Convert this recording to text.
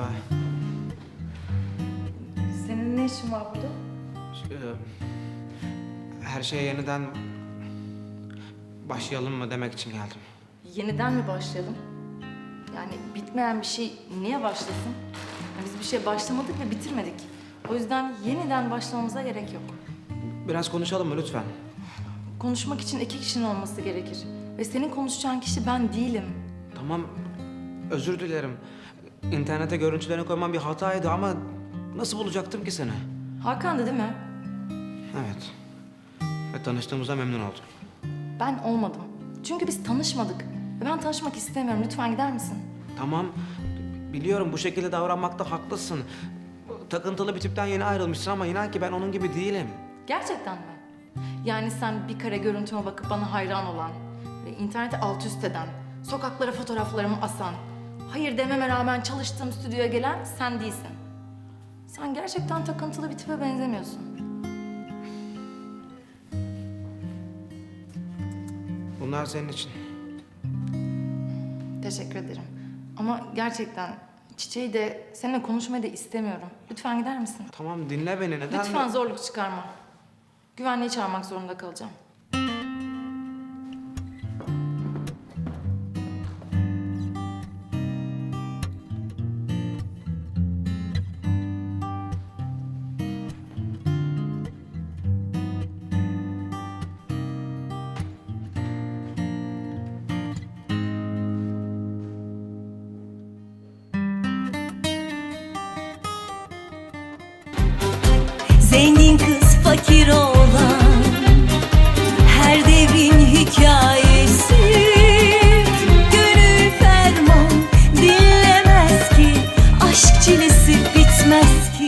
Merhaba. Senin ne işin var burada? Ee, her şeye yeniden başlayalım mı demek için geldim. Yeniden mi başlayalım? Yani bitmeyen bir şey niye başlasın? Yani biz bir şey başlamadık ve bitirmedik. O yüzden yeniden başlamamıza gerek yok. Biraz konuşalım mı lütfen? Konuşmak için iki kişinin olması gerekir. Ve senin konuşacağın kişi ben değilim. Tamam, özür dilerim. İnternete görüntülerini koymam bir hataydı ama nasıl bulacaktım ki seni? Hakan'dı değil mi? Evet. Ve tanıştığımıza memnun oldum. Ben olmadım. Çünkü biz tanışmadık. Ve ben tanışmak istemiyorum. Lütfen gider misin? Tamam, biliyorum bu şekilde davranmakta haklısın. Takıntılı bir tipten yeni ayrılmışsın ama inan ki ben onun gibi değilim. Gerçekten mi? Yani sen bir kare görüntüme bakıp bana hayran olan ve interneti alt üst eden, sokaklara fotoğraflarımı asan, hayır dememe rağmen çalıştığım stüdyoya gelen sen değilsin. Sen gerçekten takıntılı bir tipe benzemiyorsun. Bunlar senin için. Teşekkür ederim. Ama gerçekten çiçeği de seninle konuşmayı da istemiyorum. Lütfen gider misin? Tamam dinle beni neden? Lütfen zorluk çıkarma. Güvenliği çağırmak zorunda kalacağım. Zengin kız fakir olan Her devrin hikayesi. Gönül ferman dinlemez ki Aşk çilesi bitmez ki.